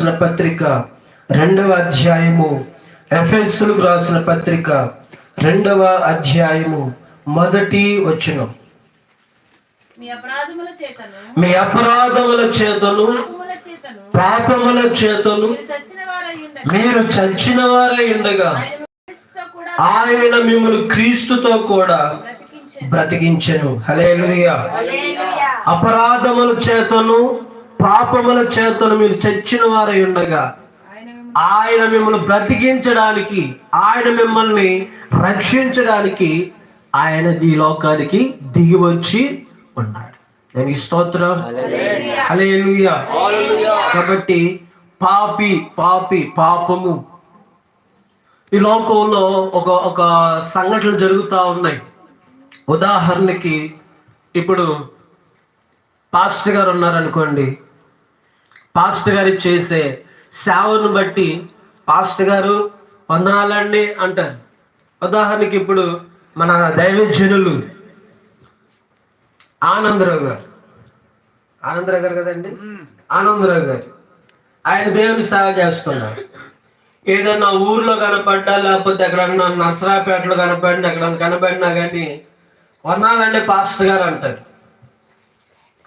రాసిన పత్రిక రెండవ అధ్యాయము ఎఫెస్సులకు రాసిన పత్రిక రెండవ అధ్యాయము మొదటి వచనం. మీ అపరాధముల చేతను మీ అపరాధముల చేతను పాపముల చేతను మీరు చచ్చిన వారై ఉండగా ఆయన ఆయన క్రీస్తుతో కూడా మిమ్మల్ని క్రీస్తుతో కూడా బ్రతికించెను. హల్లెలూయా. అపరాధముల చేతను పాపముల చేతను మీరు చచ్చిన వారై ఉండగా ఆయన మిమ్మల్ని బ్రతికించడానికి ఆయన మిమ్మల్ని రక్షించడానికి ఆయన ఈ లోకానికి దిగి వచ్చి ఉన్నాడు. దానికి స్తోత్రం. హల్లెలూయా కాబట్టి పాపి పాపి పాపము. ఈ లోకంలో ఒక ఒక సంఘటనలు జరుగుతూ ఉన్నాయి. ఉదాహరణకి ఇప్పుడు పాస్టర్ గారు ఉన్నారనుకోండి పాస్టర్ గారు చేసే సేవను బట్టి పాస్టర్ గారు వందనాలండి అంటారు. ఉదాహరణకి ఇప్పుడు మన దైవజనులు ఆనందరావు గారు. ఆనందరావు గారు కదండి? ఆనందరావు గారు. ఆయన దేవుని సేవ చేస్తున్నారు. ఏదన్నా ఊర్లో కనపడ్డా లేకపోతే ఎక్కడన్నా నసరాపేటలో కనపడినా ఎక్కడన్నా కనపడినా కానీ వందాలంటే పాస్టర్ గారు అంటారు.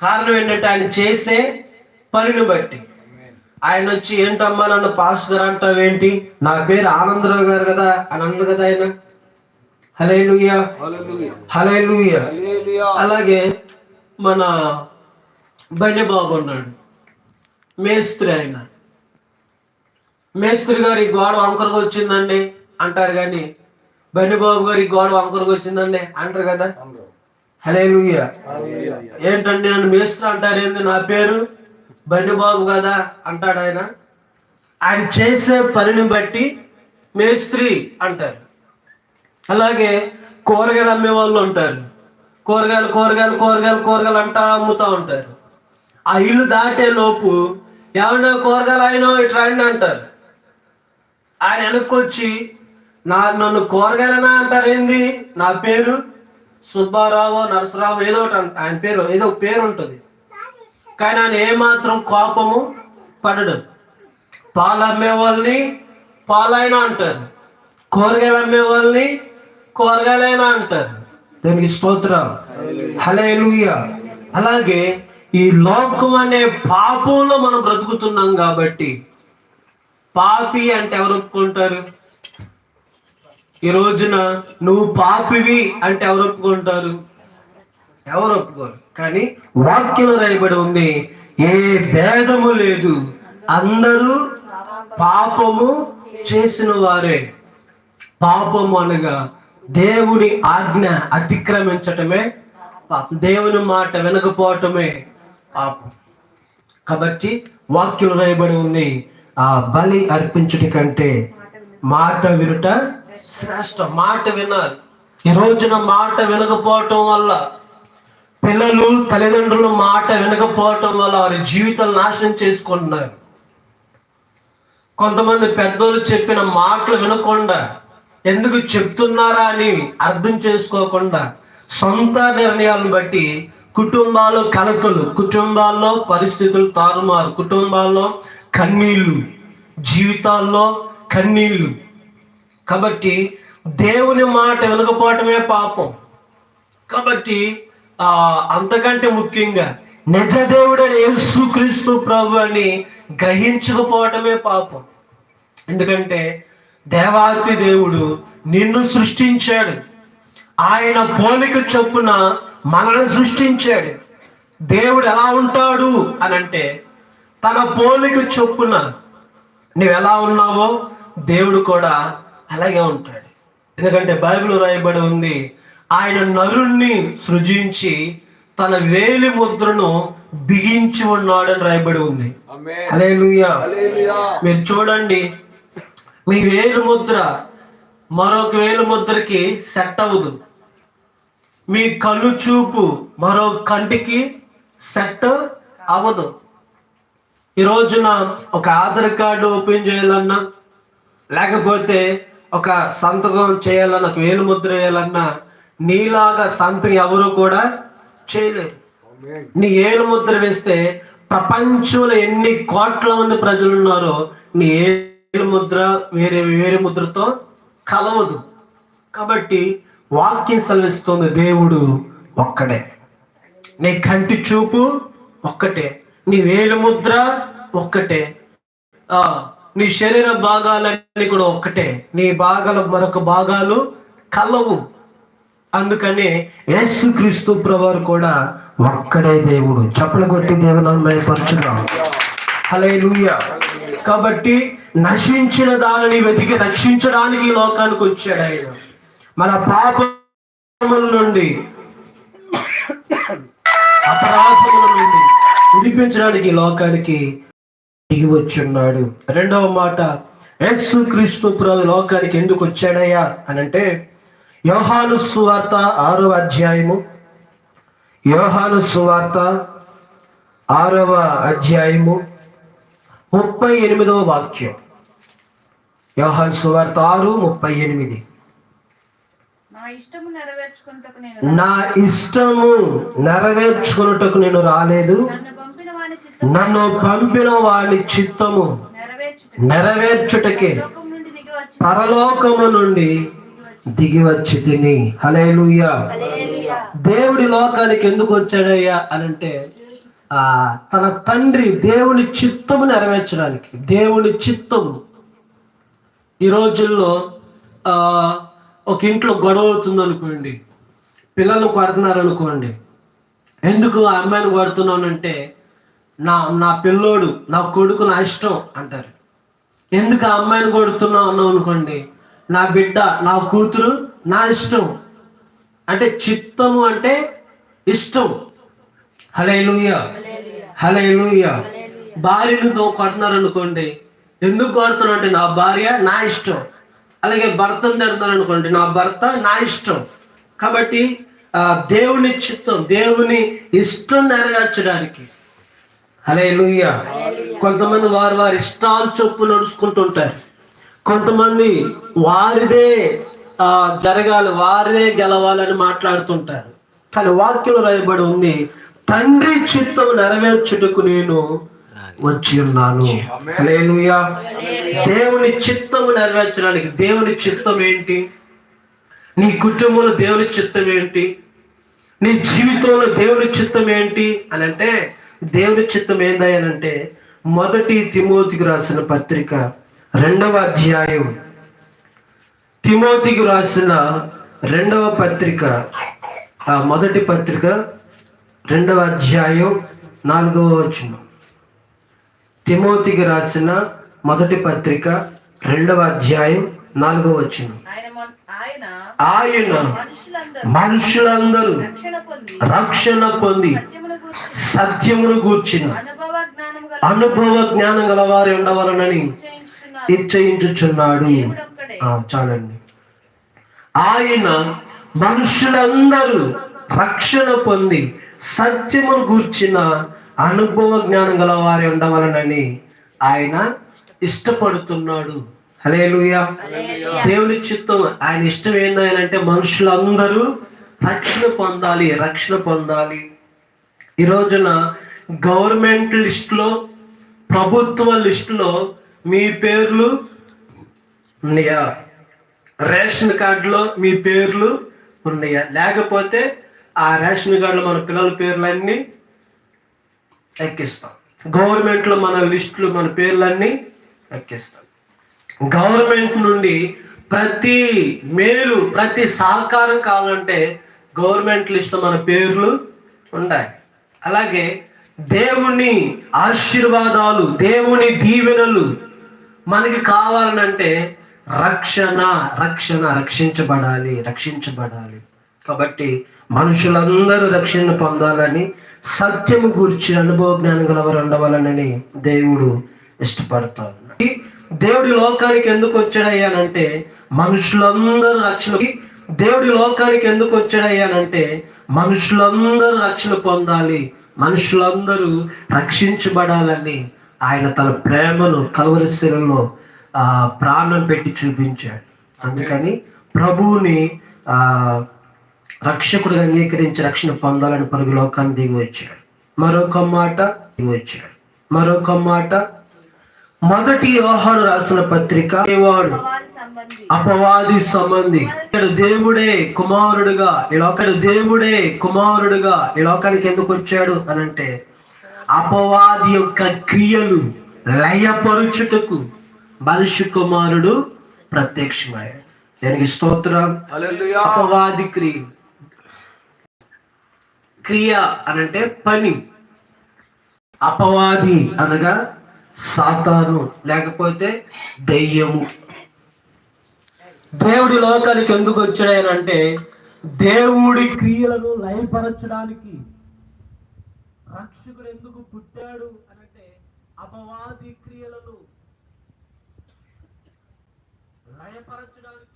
కారణం ఏంటంటే ఆయన చేసే పనిని బట్టి. ఆయన వచ్చి ఏంటమ్మా నన్ను పాస్టర్ అంటావేంటి? నా పేరు ఆనందరావు గారు కదా? అని అన్నది కదా ఆయన. హలే హలే అలాగే మన బండి బాబు ఉన్నాడు మేస్త్రి ఆయన. మేస్త్రి గారు ఈ గోడ వంకరగా వచ్చిందండి. అంటారు కానీ బండి బాబు గారు గోడ వంకరగా వచ్చిందండి. అంటారు కదా? హలే ఏంటండి నన్ను మేస్త్రి అంటారు ఏంది? నా పేరు? బండి బాబు కదా అంటాడు ఆయన. ఆయన చేసే పనిని బట్టి మేస్త్రి అంటారు. అలాగే కూరగాయలు అమ్మే వాళ్ళు ఉంటారు. కూరగాయలు కూరగాయలు కూరగాయలు కూరగాయలు అంటా అమ్ముతా ఉంటారు. ఆ ఇల్లు దాటే లోపు ఏమన్నా కూరగాయలు ఆయన ఇట్లా రండి అంటారు. ఆయన వెనక్కొచ్చి నా నన్ను కూరగాయలనా అంటారు ఏంది? నా పేరు సుబ్బారావు నరసరావు ఏదో ఒకటి అంట ఆయన పేరు ఏదో ఒక పేరు ఉంటుంది. కానీ ఆయన ఏమాత్రం కోపము పడడు. పాలు అమ్మే వాళ్ళని పాలైనా అంటారు. కూరగాయలు అమ్మే వాళ్ళని కూరగాయలైనా అంటారు. దానికి స్తోత్రం హలేలుయ అలాగే ఈ లోకం అనే పాపంలో మనం బ్రతుకుతున్నాం కాబట్టి పాపి అంటే ఎవరు ఒప్పుకుంటారు? ఈ రోజున నువ్వు పాపివి అంటే ఎవరు ఒప్పుకుంటారు? ఎవరు ఒప్పుకోరు. కానీ వాక్యంలో రాయబడి ఉంది ఏ భేదము లేదు. అందరూ పాపము చేసిన వారే పాపము అనగా దేవుని ఆజ్ఞ అతిక్రమించటమే పాపం. దేవుని మాట వినకపోవటమే పాపం. కాబట్టి వాక్యం రాయబడి ఉంది ఆ బలి అర్పించుటి కంటే మాట వినుట శ్రేష్ట. మాట వినాలి. ఈ రోజున మాట వినకపోవటం వల్ల పిల్లలు తల్లిదండ్రులు మాట వినకపోవటం వల్ల వారి జీవితాలు నాశనం చేసుకుంటున్నారు. కొంతమంది పెద్దోళ్ళు చెప్పిన మాటలు వినకుండా ఎందుకు చెప్తున్నారా అని అర్థం చేసుకోకుండా సొంత నిర్ణయాలను బట్టి కుటుంబాల్లో కలతలు కుటుంబాల్లో పరిస్థితులు తారుమారు కుటుంబాల్లో కన్నీళ్ళు జీవితాల్లో కన్నీళ్ళు. కాబట్టి దేవుని మాట వినకపోవటమే పాపం. కాబట్టి ఆ అంతకంటే ముఖ్యంగా నిజదేవుడని యేసుక్రీస్తు ప్రభు అని గ్రహించకపోవటమే పాపం. ఎందుకంటే దేవాతి దేవుడు నిన్ను సృష్టించాడు. ఆయన పోలిక చొప్పున మనల్ని సృష్టించాడు. దేవుడు ఎలా ఉంటాడు అని అంటే తన పోలిక చొప్పున నువ్వు ఎలా ఉన్నావో దేవుడు కూడా అలాగే ఉంటాడు. ఎందుకంటే బైబిల్ రాయబడి ఉంది ఆయన నరుణ్ణి సృజించి తన వేలి ముద్రను బిగించి ఉన్నాడని రాయబడి ఉంది. మీరు చూడండి మీ వేలు ముద్ర మరొక వేలు ముద్రకి సెట్ అవ్వదు. మీ కళ్ళు చూపు మరో కంటికి సెట్ అవ్వదు. ఈ రోజున ఒక ఆధార్ కార్డు ఓపెన్ చేయాలన్నా లేకపోతే ఒక సంతకం చేయాలన్నా వేలు ముద్ర వేయాలన్నా నీలాగా సంతకం ఎవరు కూడా చేయలేరు నీ ఏలు ముద్ర వేస్తే ప్రపంచంలో ఎన్ని కోట్ల మంది ప్రజలు ఉన్నారో నీ ఏలు ముద్ర వేరే వేరే ముద్రతో కలవదు. కాబట్టి వాక్యం సెలవిస్తుంది దేవుడు ఒక్కడే. నీ కంటి చూపు ఒక్కటే. నీ వేలు ముద్ర ఒక్కటే. ఆ నీ శరీర భాగాలన్నీ కూడా ఒక్కటే. నీ భాగాలు మరొక భాగాలు కలవు. అందుకని యేసుక్రీస్తు ప్రభువారు కూడా ఒక్కడే దేవుడు. చప్పలు కొట్టి దేవుని మయపరుచున్నాం హల్లెలూయా. కాబట్టి నశించిన దానిని వెతికి రక్షించడానికి లోకానికి వచ్చాడు ఆయన. మన పాపముల నుండి అపరాధముల నుండి విడిపించడానికి లోకానికి దిగి వచ్చున్నాడు. రెండవ మాట యేసు క్రీస్తు ప్రభు లోకానికి ఎందుకు వచ్చాడయ్యా? అని అంటే యోహాను సువార్త ఆరవ అధ్యాయము. యోహాను సువార్త ఆరవ అధ్యాయము. ముప్పై ఎనిమిదవ వాక్యం. యోహాను సువార్త ఆరు ముప్పై ఎనిమిది. నా ఇష్టము నెరవేర్చుకున్నటకు నేను రాలేదు. నన్ను పంపిన వాడి చిత్తము నెరవేర్చుటకు. పరలోకము నుండి దిగి వచ్చి తిని హలేలుయ్యా దేవుడి లోకానికి ఎందుకు వచ్చాడయ్యా అని అంటే ఆ తన తండ్రి దేవుని చిత్తము నెరవేర్చడానికి దేవుని చిత్తము. ఈ రోజుల్లో ఆ ఒక ఇంట్లో గొడవ అవుతుంది అనుకోండి పిల్లలు కొడుతున్నారు అనుకోండి ఎందుకు ఆ అమ్మాయిని కొడుతున్నానంటే నా నా పిల్లోడు నా కొడుకు నా ఇష్టం అంటారు. ఎందుకు ఆ అమ్మాయిని కొడుతున్నావు అన్నావు అనుకోండి నా బిడ్డ నా కూతురు నా ఇష్టం. అంటే చిత్తము అంటే ఇష్టం. హలే లూయ హలే లూయ భార్యను తో కొడుతున్నారు అనుకోండి ఎందుకు కొడుతున్నావు అంటే నా భార్య నా ఇష్టం. అలాగే భర్తను తిడుతున్నారు అనుకోండి నా భర్త నా ఇష్టం. కాబట్టి ఆ, దేవుని చిత్తం దేవుని ఇష్టం నెరవేర్చడానికి. హలే కొంతమంది వారు వారి ఇష్టాలు చొప్పు నడుచుకుంటుంటారు కొంతమంది వారిదే ఆ, జరగాలి వారిదే గెలవాలని మాట్లాడుతుంటారు. కానీ వాక్యం రాయబడి ఉంది తండ్రి చిత్తం నెరవేర్చుటకు నేను వచ్చి ఉన్నాను. హల్లెలూయా దేవుని చిత్తము నెరవేర్చడానికి దేవుని చిత్తం ఏంటి? నీ కుటుంబంలో దేవుని చిత్తం ఏంటి? నీ జీవితంలో దేవుని చిత్తం ఏంటి? అని అంటే దేవుని చిత్తం ఏందయ్యానంటే మొదటి తిమోతికి రాసిన పత్రిక రెండవ అధ్యాయం. తిమోతికి రాసిన రెండవ పత్రిక ఆ మొదటి పత్రిక రెండవ అధ్యాయం నాలుగవ వచనం. తిమోతికి రాసిన మొదటి పత్రిక రెండవ అధ్యాయం నాలుగవ వచనం. ఆయన మొన్- ఆయన ఆయన మనుషులందరూ రక్షణ పొంది సత్యమును గూర్చిన అనుభవ జ్ఞానం గలవారి ఉండవలనని నిశ్చయించుచున్నాడు. చాలండి. ఆయన మనుషులందరూ రక్షణ పొంది సత్యమును గూర్చిన అనుభవ జ్ఞానం గల వారి ఉండవలనని ఆయన ఇష్టపడుతున్నాడు. హలేలుయా దేవుని చిత్తం ఆయన ఇష్టం ఏందంటే మనుషులందరూ రక్షణ పొందాలి రక్షణ పొందాలి. ఈ రోజున గవర్నమెంట్ లిస్టులో ప్రభుత్వ లిస్టులో మీ పేర్లు? ఉన్నాయా? రేషన్ కార్డులో మీ పేర్లు ఉన్నాయా? లేకపోతే ఆ రేషన్ కార్డులో మన పిల్లల పేర్లన్నీ ఎక్కిస్తాం. గవర్నమెంట్లో మన లిస్టులు మన పేర్లన్నీ ఎక్కిస్తాం. గవర్నమెంట్ నుండి ప్రతి మేలు ప్రతి సహకారం కావాలంటే గవర్నమెంట్ లిస్ట్ మన పేర్లు ఉండాలి. అలాగే దేవుని ఆశీర్వాదాలు దేవుని దీవెనలు మనకి కావాలనంటే రక్షణ రక్షణ రక్షించబడాలి రక్షించబడాలి. కాబట్టి మనుషులందరూ రక్షణ పొందాలని సత్యము గురించి అనుభవ జ్ఞానం గలవారు ఉండవాలని దేవుడు ఇష్టపడతాడు. దేవుడి లోకానికి ఎందుకు వచ్చాడయ్యానంటే మనుషులందరూ రక్షణ దేవుడి లోకానికి ఎందుకు వచ్చాడయ్యానంటే మనుషులందరూ రక్షణ పొందాలి. మనుషులందరూ రక్షించబడాలని ఆయన తన ప్రేమను కలవరిశిలలో ఆ ప్రాణం పెట్టి చూపించాడు. అందుకని ప్రభువుని ఆ అంగీకరించి రక్షణ పొందాలని పరుగు లోకాన్ని దిగి వచ్చాడు. మరొక మాట వచ్చాడు. మరొక మాట మొదటి యోహాను రాసిన పత్రిక వాడు అపవాది సంబంధి. ఇక్కడ దేవుడే కుమారుడుగా ఈ లోకానికి దేవుడే కుమారుడుగా ఈ లోకానికి ఎందుకు వచ్చాడు అని అంటే అపవాది యొక్క క్రియలు లయపరుచుటకు మనిషి కుమారుడు ప్రత్యక్షమయ్యాడు దానికి స్తోత్రం. అపవాది క్రియ. క్రియ అనంటే పని. అపవాది అనగా సాతాను లేకపోతే దెయ్యము. దేవుడి లోకానికి ఎందుకు వచ్చాడనంటే దేవుడి క్రియలను లయపరచడానికి రక్షకుడు ఎందుకు పుట్టాడు అనంటే అపవాది క్రియలను లయపరచడానికి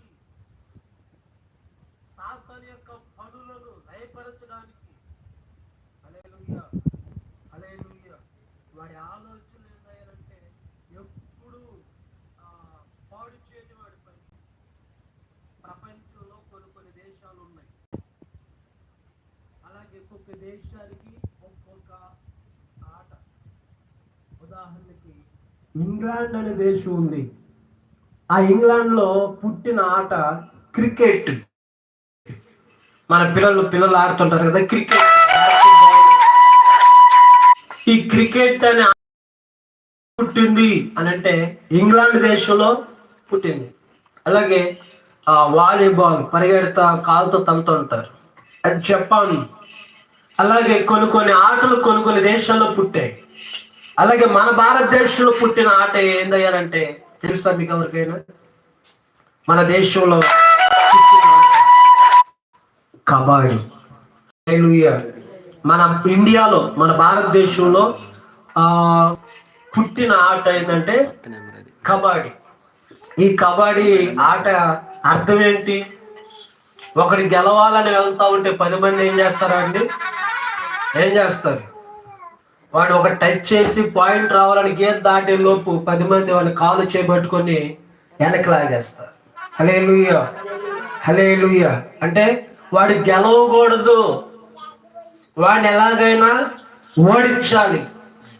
సాతన్ యొక్క పనులను లయపరచడానికి. హల్లెలూయా హల్లెలూయా. వాడి ఆలోచన ఏంటంటే ఎప్పుడు ఆ, పాడు చేయని వాడి పని. ప్రపంచంలో కొన్ని కొన్ని దేశాలు ఉన్నాయి. అలాగే ఒక్కొక్క దేశానికి ఒక్కొక్క ఆట ఉదాహరణకి ఇంగ్లాండ్ అనే దేశం ఉంది. ఆ ఇంగ్లాండ్లో పుట్టిన ఆట క్రికెట్. మన పిల్లలు పిల్లలు ఆడుతుంటారు కదా క్రికెట్. ఈ క్రికెట్ అనే పుట్టింది అని అంటే ఇంగ్లాండ్ దేశంలో పుట్టింది. అలాగే ఆ వాలీబాల్ పరిగెడతా కాలుతో తంతూ ఉంటారు. అది జపాన్. అలాగే కొన్ని కొన్ని ఆటలు కొన్ని కొన్ని దేశాల్లో పుట్టాయి. అలాగే మన భారతదేశంలో పుట్టిన ఆట ఏందయ్యారంటే తెలుసా మీకు ఎవరికైనా? మన దేశంలో కబాడీ మన ఇండియాలో మన భారతదేశంలో ఆ పుట్టిన ఆట ఏంటంటే కబడ్డీ. ఈ కబడ్డీ ఆట అర్థం ఏంటి? ఒకటి గెలవాలని వెళ్తా ఉంటే పది మంది ఏం చేస్తారా అండి ఏం చేస్తారు? వాడు ఒక టచ్ చేసి పాయింట్ రావాలని గేట్ దాటే లోపు పది మంది వాడిని కాలు చేపట్టుకొని వెనక్కి లాగేస్తారు. హలే లూయ హలే అంటే వాడు గెలవకూడదు. వాడిని ఎలాగైనా ఓడించాలి.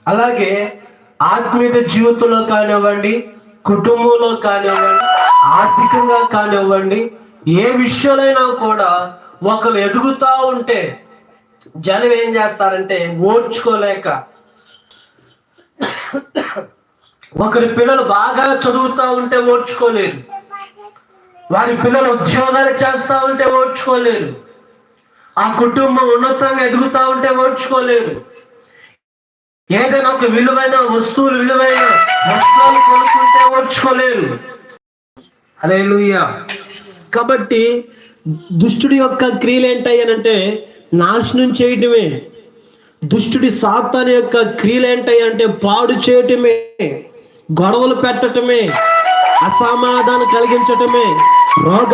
అలాగే ఆత్మీయ జీవితంలో కానివ్వండి కుటుంబంలో కానివ్వండి ఆర్థికంగా కానివ్వండి ఏ విషయాలైనా కూడా ఒకరు ఎదుగుతా ఉంటే జనం ఏం చేస్తారంటే ఓడ్చుకోలేక ఒకరి పిల్లలు బాగా చదువుతూ ఉంటే ఓడ్చుకోలేరు వారి పిల్లలు ఉద్యోగాలు చేస్తూ ఉంటే ఓడ్చుకోలేరు ఆ కుటుంబం ఉన్నతంగా ఎదుగుతూ ఉంటే ఓడ్చుకోలేరు ఏదైనా ఒక విలువైన వస్తువులు విలువైన వస్తువులు కొనుక్కుంటే ఓర్చుకోలేరు. అదే కాబట్టి దుష్టుడి యొక్క క్రియలు ఏంటయ్యానంటే నాశనం చేయటమే. దుష్టుడి సాతాన్ యొక్క క్రియలు అంటే పాడు చేయటమే గొడవలు పెట్టటమే అసమాధానం కలిగించటమే రోగ